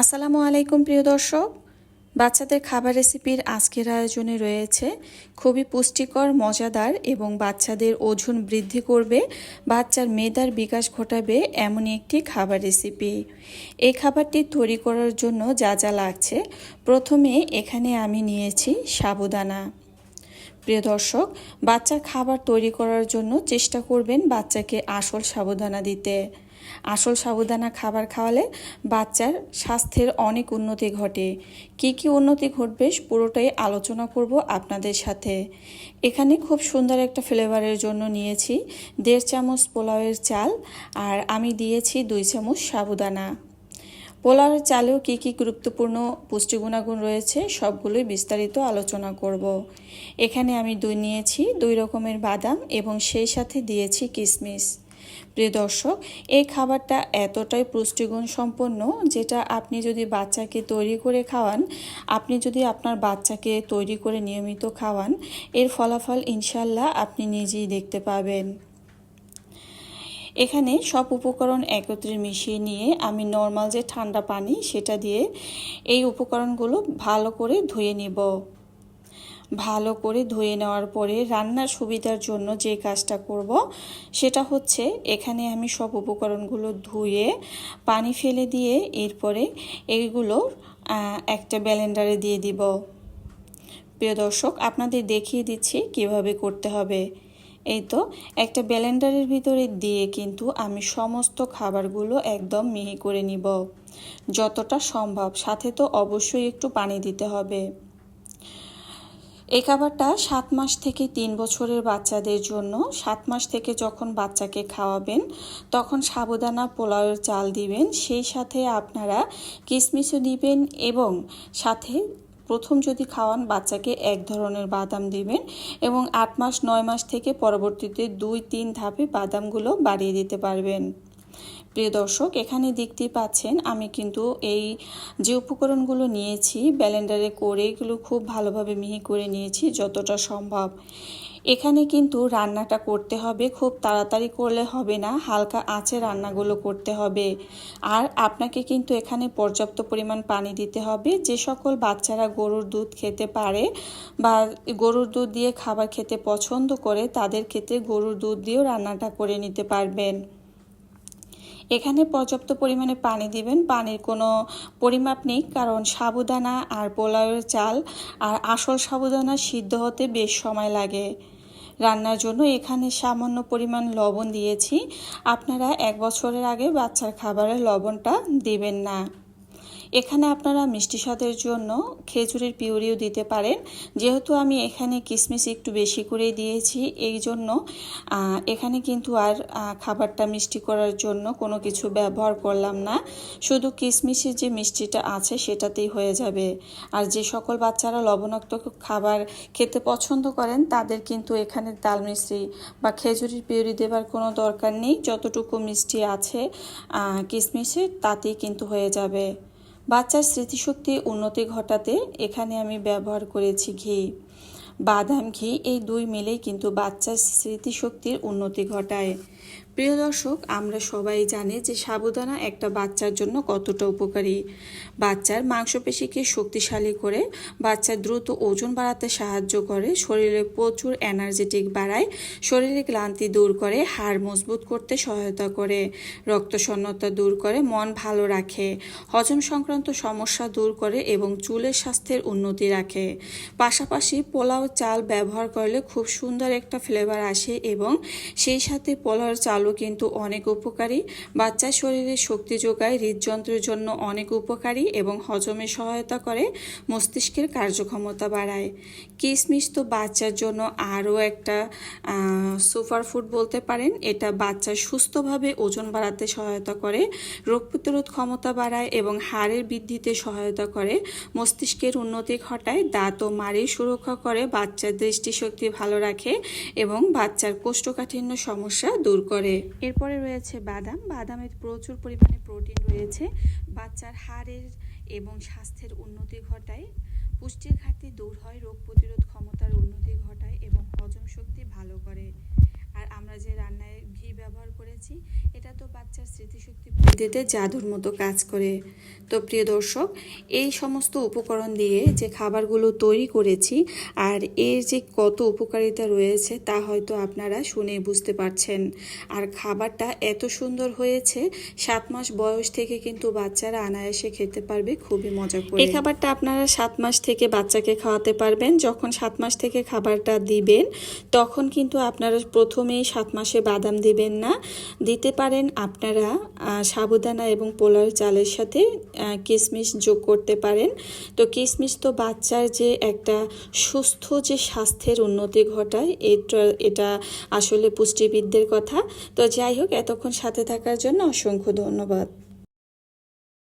আসসালামু আলাইকুম, প্রিয় দর্শক। বাচ্চাদের খাবার রেসিপির আজকের আয়োজনে রয়েছে খুবই পুষ্টিকর, মজাদার এবং বাচ্চাদের ওজন বৃদ্ধি করবে, বাচ্চার মেদার বিকাশ ঘটাবে এমনই একটি খাবার রেসিপি। এই খাবারটি তৈরি করার জন্য যা যা লাগছে, প্রথমে এখানে আমি নিয়েছি সাবুদানা। প্রিয় দর্শক বাচ্চার খাবার তৈরি করার জন্য চেষ্টা করবেন বাচ্চাকে আসল সাবুদানা দিতে। আসল সাবুদানা খাবার খাওয়ালে বাচ্চার স্বাস্থ্যের অনেক উন্নতি ঘটে। কি কি উন্নতি ঘটবে পুরোটাই আলোচনা করব আপনাদের সাথে। এখানে খুব সুন্দর একটা ফ্লেভারের জন্য নিয়েছি দেড় চামচ পোলাওয়ের চাল আর আমি দিয়েছি দুই চামচ সাবুদানা। পোলাওয়ের চালেও কী কী গুরুত্বপূর্ণ পুষ্টি গুণাগুণ রয়েছে সবগুলোই বিস্তারিত আলোচনা করব। এখানে আমি দুই নিয়েছি দুই রকমের বাদাম এবং সেই সাথে দিয়েছি কিশমিশ প্রিয় দর্শক, এই খাবারটা এতটাই পুষ্টিগুণ সম্পন্ন যেটা আপনি যদি বাচ্চাকে তৈরি করে খাওয়ান, আপনি যদি আপনার বাচ্চাকে তৈরি করে নিয়মিত খাওয়ান, এর ফলাফল ইনশাল্লাহ আপনি নিজেই দেখতে পাবেন। এখানে সব উপকরণ একত্রে মিশিয়ে নিয়ে আমি নর্মাল যে ঠান্ডা পানি সেটা দিয়ে এই উপকরণগুলো ভালো করে ধুয়ে নিব। ভালো করে ধুয়ে নেওয়ার পরে রান্নার সুবিধার জন্য যে কাজটা করব সেটা হচ্ছে এখানে আমি সব উপকরণগুলো ধুয়ে পানি ফেলে দিয়ে এরপরে এইগুলো একটা ব্যালেন্ডারে দিয়ে দিব। প্রিয় দর্শক, আপনাদের দেখিয়ে দিচ্ছি কীভাবে করতে হবে। এই তো, একটা ব্যালেন্ডারের ভিতরে দিয়ে কিন্তু আমি সমস্ত খাবারগুলো একদম মিহি করে নিব। যতটা সম্ভব, সাথে তো অবশ্যই একটু পানি দিতে হবে। এই খাবারটা সাত মাস থেকে তিন বছরের বাচ্চাদের জন্য। সাত মাস থেকে যখন বাচ্চাকে খাওয়াবেন, তখন সাবুদানা পোলাওয়ের চাল দিবেন। সেই সাথে আপনারা কিশমিশও দিবেন এবং সাথে প্রথম যদি খাওয়ান, বাচ্চাকে এক ধরনের বাদাম দিবেন এবং আট মাস, নয় মাস থেকে পরবর্তীতে দুই, তিন ধাপে বাদামগুলো বাড়িয়ে দিতে পারবেন। প্রিয় দর্শক, এখানে দেখতেই পাচ্ছেন, আমি কিন্তু এই যে উপকরণগুলো নিয়েছি, ব্যালেন্ডারে করে এগুলো খুব ভালোভাবে মিহি করে নিয়েছি, যতটা সম্ভব। এখানে কিন্তু রান্নাটা করতে হবে, খুব তাড়াতাড়ি করলে হবে না, হালকা আঁচে রান্নাগুলো করতে হবে। আর আপনাকে কিন্তু এখানে পর্যাপ্ত পরিমাণ পানি দিতে হবে, যে সকল বাচ্চারা গরুর দুধ খেতে পারে বা গরুর দুধ দিয়ে খাবার খেতে পছন্দ করে, তাদের ক্ষেত্রে গরুর দুধ দিয়েও রান্নাটা করে নিতে পারবেন। এখানে পর্যাপ্ত পরিমাণে পানি দিবেন। পানির কোনো পরিমাপ নেই, কারণ সাবুদানা আর পোলাওয়ের চাল আর আসল সাবুদানা সিদ্ধ হতে বেশ সময় লাগে। রান্নার জন্য এখানে সামান্য পরিমাণ লবণ দিয়েছি। আপনারা এক বছরের আগে বাচ্চার খাবারের লবণটা দিবেন না। এখানে আপনারা মিষ্টি স্বাদের জন্য খেজুরের পিউরিও দিতে পারেন। যেহেতু আমি এখানে কিশমিশ একটু বেশি করে দিয়েছি, এই জন্য এখানে কিন্তু আর খাবারটা মিষ্টি করার জন্য কোনো কিছু ব্যবহার করলাম না। শুধু কিশমিশের যে মিষ্টিটা আছে সেটাতেই হয়ে যাবে। আর যে সকল বাচ্চারা লবণাক্ত খাবার খেতে পছন্দ করেন, তাদের কিন্তু এখানে তাল মিষ্টি বা খেজুরির পিউরি দেবার কোনো দরকার নেই। যতটুকু মিষ্টি আছে কিশমিশে তাতেই কিন্তু হয়ে যাবে। বাচ্চার স্মৃতিশক্তি উন্নতি ঘটাতে এখানে আমি ব্যবহার করেছি ঘি। বাদাম ঘি এই দুই মিলেই কিন্তু বাচ্চার স্মৃতিশক্তির উন্নতি ঘটায়। প্রিয় দর্শক, আমরা সবাই জানি যে সাবুদানা একটা বাচ্চার জন্য কতটা উপকারী। বাচ্চার মাংসপেশিকে শক্তিশালী করে বাচ্চার দ্রুত ওজন বাড়াতে সাহায্য করে, শরীরে প্রচুর এনার্জেটিক বাড়ায়, শরীরে ক্লান্তি দূর করে, হাড় মজবুত করতে সহায়তা করে, রক্তশূন্যতা দূর করে, মন ভালো রাখে, হজম সংক্রান্ত সমস্যা দূর করে এবং চুলের স্বাস্থ্যের উন্নতি রাখে। পাশাপাশি পোলাও চাল ব্যবহার করলে খুব সুন্দর একটা ফ্লেভার আসে এবং সেই সাথে পোলাওর চাল আলু কিন্তু অনেক উপকারী। বাচ্চার শরীরে শক্তি যোগায়, হৃদযন্ত্রের জন্য অনেক উপকারী এবং হজমে সহায়তা করে, মস্তিষ্কের কার্যক্ষমতা বাড়ায়। কিশমিশ তো বাচ্চার জন্য আরও একটা সুপার ফুড বলতে পারেন। এটা বাচ্চার সুস্থভাবে ওজন বাড়াতে সহায়তা করে, রোগ প্রতিরোধ ক্ষমতা বাড়ায় এবং হাড়ের বৃদ্ধিতে সহায়তা করে, মস্তিষ্কের উন্নতি ঘটায়। দাঁত ও মাড়ির সুরক্ষা করে, বাচ্চার দৃষ্টিশক্তি ভালো রাখে এবং বাচ্চার কোষ্ঠকাঠিন্য সমস্যা দূর করে। এরপরে রয়েছে বাদাম। বাদামে প্রচুর পরিমাণে প্রোটিন রয়েছে। বাচ্চার হাড়ের এবং স্বাস্থ্যের উন্নতি ঘটায়। পুষ্টির ঘাটতি দূর হয়, রোগ প্রতিরোধ ক্ষমতার উন্নতি ঘটায় এবং হজম শক্তি ভালো করে। আর আমরা যে রান্নায় ব্যবহার করেছি। এটা তো বাচ্চার স্মৃতিশক্তি বৃদ্ধিতে জাদুর মতো কাজ করে। তো প্রিয় দর্শক, এই সমস্ত উপকরণ দিয়ে যে খাবারগুলো তৈরি করেছি আর এর যে কত উপকারিতা রয়েছে তা হয়তো আপনারা শুনেই বুঝতে পারছেন। আর খাবারটা এত সুন্দর হয়েছে, সাত মাস বয়স থেকে কিন্তু বাচ্চারা অনায়াসে খেতে পারবে, খুবই মজা করে। এই খাবারটা আপনারা সাত মাস থেকে বাচ্চাকে খাওয়াতে পারবেন। যখন সাত মাস থেকে খাবারটা দিবেন, তখন কিন্তু আপনারা প্রথমেই সাত মাসে বাদাম দিবেন না। দিতে পারেন আপনারা সাবুদানা এবং পোলার চালের সাথে কিশমিশ যোগ করতে পারেন। তো কিশমিশ তো বাচ্চার যে একটা সুস্থ যে স্বাস্থ্যের উন্নতি ঘটায়, এটা এটা আসলে পুষ্টিবিদদের কথা। তো যাই হোক, এতক্ষণ সাথে থাকার জন্য অসংখ্য ধন্যবাদ।